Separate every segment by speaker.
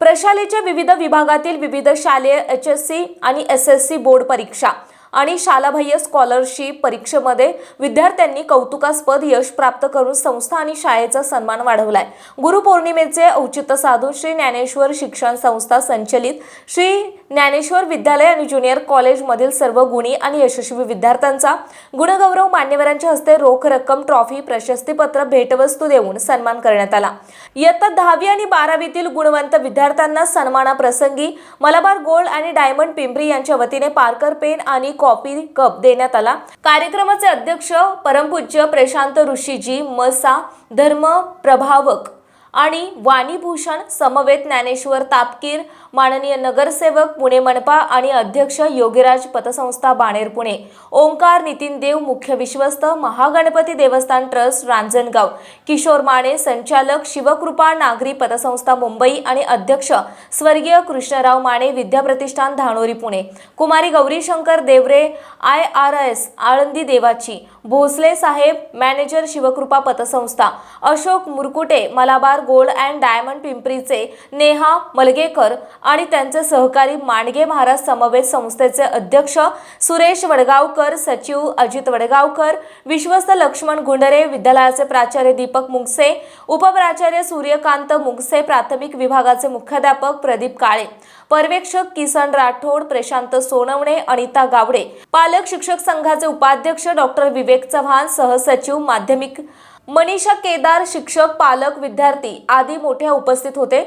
Speaker 1: प्रशालेच्या विविध विभागातील विविध शालेय एच एस सी आणि एस एस सी बोर्ड परीक्षा. आणि शालाबाह्य स्कॉलरशिप परीक्षेमध्ये विद्यार्थ्यांनी कौतुकास्पद यश प्राप्त करून संस्था आणि शाळेचा सन्मान वाढवलाय. गुरुपौर्णिमेचे औचित्य साधून श्री ज्ञानेश्वर शिक्षण संस्था संचलित श्री ज्ञानेश्वर विद्यालय आणि ज्युनियर कॉलेजमधील सर्व गुणी आणि यशस्वी विद्यार्थ्यांचा गुणगौरव मान्यवरांच्या हस्ते रोख रक्कम ट्रॉफी प्रशस्तीपत्र भेटवस्तू देऊन सन्मान करण्यात आला. इयत्ता दहावी आणि बारावीतील गुणवंत विद्यार्थ्यांना सन्मानाप्रसंगी मलाबार गोल्ड आणि डायमंड पिंपरी यांच्या वतीने पार्कर पेन आणि कॉपी कप देण्यात आला. कार्यक्रमाचे अध्यक्ष परमपूज्य प्रशांत ऋषीजी मसा धर्म प्रभावक आणि वाणीभूषण समवेत ज्ञानेश्वर तापकीर माननीय नगरसेवक पुणे मनपा आणि अध्यक्ष योगीराज पतसंस्था बाणेर पुणे. ओंकार नितीन देव मुख्य विश्वस्त महागणपती देवस्थान ट्रस्ट रांजणगाव. किशोर माने संचालक शिवकृपा नागरी पतसंस्था मुंबई आणि अध्यक्ष स्वर्गीय कृष्णराव माने विद्याप्रतिष्ठान धानोरी पुणे. कुमारी Gaurishankar Deore I R S Alandi Devachi. Bhosale Saheb manager Shivkrupa पतसंस्था. Ashok Murkute Malabar gold and diamond पिंपरीचे Neha Malgekar आणि त्यांचे सहकारी मांडगे महाराज समवेत संस्थेचे अध्यक्ष सुरेश वडगावकर सचिव अजित वडगावकर विश्वस्त लक्ष्मण गुंडरे विद्यालयाचे प्राचार्य दीपक मुंगसे उपप्राचार्य सूर्यकांत मुंगसे प्राथमिक विभागाचे मुख्याध्यापक प्रदीप काळे पर्यवेक्षक किसन राठोड प्रशांत सोनवणे अनिता गावडे पालक शिक्षक संघाचे उपाध्यक्ष डॉक्टर विवेक चव्हाण सहसचिव माध्यमिक मनीषा केदार शिक्षक पालक विद्यार्थी आदी मोठ्या उपस्थित होते.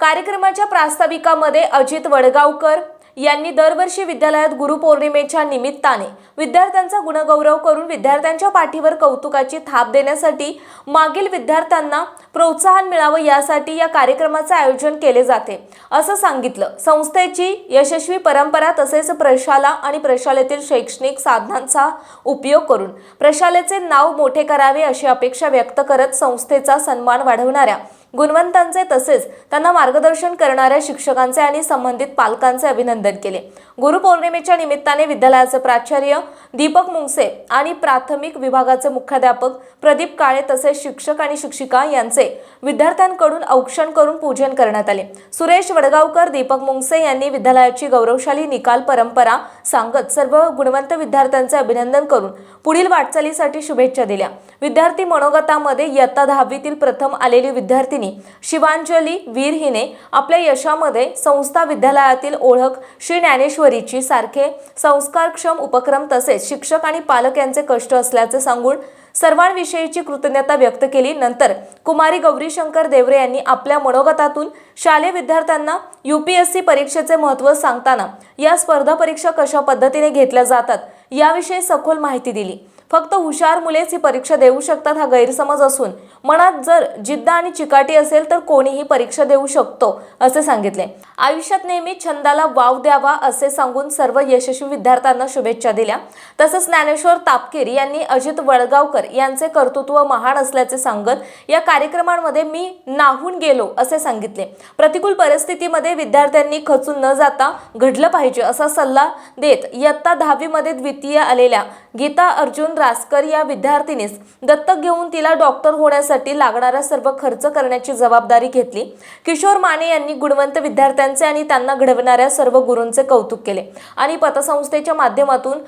Speaker 1: कार्यक्रमाच्या प्रास्ताविकामध्ये अजित वडगावकर यांनी दरवर्षी विद्यालयात गुरुपौर्णिमेच्या निमित्ताने विद्यार्थ्यांचा गुणगौरव करून विद्यार्थ्यांच्या पाठीवर कौतुकाची थाप देण्यासाठी मागील विद्यार्थ्यांना प्रोत्साहन मिळावं यासाठी या कार्यक्रमाचं आयोजन केले जाते. असं सांगितलं. संस्थेची यशस्वी परंपरा तसेच प्रशाला आणि प्रशालेतील शैक्षणिक साधनांचा उपयोग करून प्रशालेचे नाव मोठे करावे अशी अपेक्षा व्यक्त करत संस्थेचा सन्मान वाढवणाऱ्या गुणवंतांचे तसेच त्यांना मार्गदर्शन करणाऱ्या शिक्षकांचे आणि संबंधित पालकांचे अभिनंदन केले. गुरुपौर्णिमेच्या निमित्ताने विद्यालयाचे प्राचार्य दीपक मुंगसे आणि प्राथमिक विभागाचे मुख्याध्यापक प्रदीप काळे तसेच शिक्षक आणि शिक्षिका यांचे विद्यार्थ्यांकडून औक्षण करून पूजन करण्यात आले. सुरेश वडगावकर दीपक मुंगसे यांनी विद्यालयाची गौरवशाली निकाल परंपरा सांगत सर्व गुणवंत विद्यार्थ्यांचे अभिनंदन करून पुढील वाटचालीसाठी शुभेच्छा दिल्या. विद्यार्थी मनोगतामध्ये इयत्ता दहावीतील प्रथम आलेली विद्यार्थिनी शिवांजली वीर हिने आपल्या यशामध्ये संस्था विद्यालयातील ओळख श्री ज्ञानेश्वरीची सारखे संस्कारक्षम उपक्रम तसेच शिक्षक आणि पालक यांचे कष्ट असल्याचे सांगून सर्वांविषयीची कृतज्ञता व्यक्त केली. नंतर कुमारी गौरीशंकर देवरे यांनी आपल्या मनोगतातून शालेय विद्यार्थ्यांना युपीएससी परीक्षेचे महत्त्व सांगताना या स्पर्धा परीक्षा कशा पद्धतीने घेतल्या जातात याविषयी सखोल माहिती दिली. फक्त हुशार मुलेच ही परीक्षा देऊ शकतात हा गैरसमज असून मनात जर जिद्द आणि चिकाटी असेल तर कोणीही परीक्षा देऊ शकतो असे सांगितले. आयुष्यात नेहमी छंदाला वाव द्यावा असे सांगून सर्व यशस्वी विद्यार्थ्यांना शुभेच्छा दिल्या. तसंच ज्ञानेश्वर तापकीर यांनी अजित वळगावकर यांचे कर्तृत्व महान असल्याचे सांगत या कार्यक्रमांमध्ये मी नाहून गेलो असे सांगितले. प्रतिकूल परिस्थितीमध्ये विद्यार्थ्यांनी खचून न जाता घडलं पाहिजे असा सल्ला देत इयत्ता दहावीमध्ये द्वितीय आलेल्या गीता अर्जुन रासकर या विद्यार्थिनीस दत्तक घेऊन तिला डॉक्टर होण्यासाठी लागणारा सर्व खर्च करण्याची जबाबदारी घेतली. किशोर माने यांनी गुणवंत विद्यार्थ्यांचे आणि त्यांना घडवणाऱ्या सर्व गुरूंचे कौतुक केले. आणि पतसंस्थेच्या माध्यमातून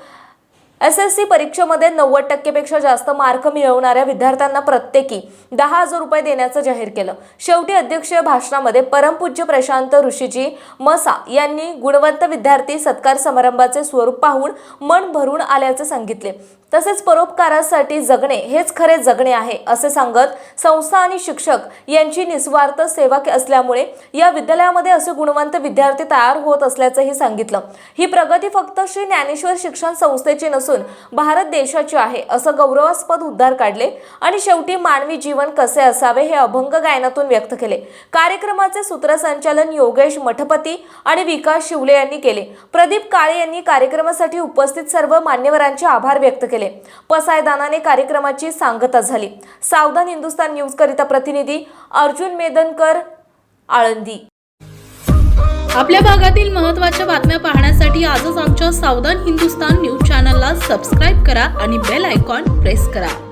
Speaker 1: एस एस सी परीक्षेमध्ये नव्वद टक्केपेक्षा जास्त मार्क मिळवणाऱ्या विद्यार्थ्यांना प्रत्येकी दहा हजार रुपये देण्याचं जाहीर केलं. शेवटी अध्यक्षीय भाषणामध्ये परमपूज्य प्रशांत ऋषीजी मसा यांनी गुणवंत विद्यार्थी सत्कार समारंभाचे स्वरूप पाहून मन भरून आल्याचे सांगितले. तसेच परोपकारासाठी जगणे हेच खरे जगणे आहे असे सांगत संस्था आणि शिक्षक यांची निस्वार्थ सेवा असल्यामुळे या विद्यालयामध्ये असे गुणवंत विद्यार्थी तयार होत असल्याचंही सांगितलं. ही प्रगती फक्त श्री ज्ञानेश्वर शिक्षण संस्थेची नसून भारत देशाची आहे असं गौरवास्पद उद्गार काढले आणि शेवटी मानवी जीवन कसे असावे हे अभंग गायनातून व्यक्त केले. कार्यक्रमाचे सूत्रसंचालन योगेश मठपती आणि विकास शिवले यांनी केले. प्रदीप काळे यांनी कार्यक्रमासाठी उपस्थित सर्व मान्यवरांचे आभार व्यक्त केले. पसायदानाने कार्यक्रमाची सांगता झाली. सावधान हिंदुस्तान न्यूज करिता प्रतिनिधी अर्जुन मेदनकर आळंदी.
Speaker 2: आपल्या भागातील महत्त्वाच्या बातम्या पाहण्यासाठी आजच आमच्या सावधान हिंदुस्तान न्यूज चॅनलला सबस्क्राईब करा आणि बेल आयकॉन प्रेस करा.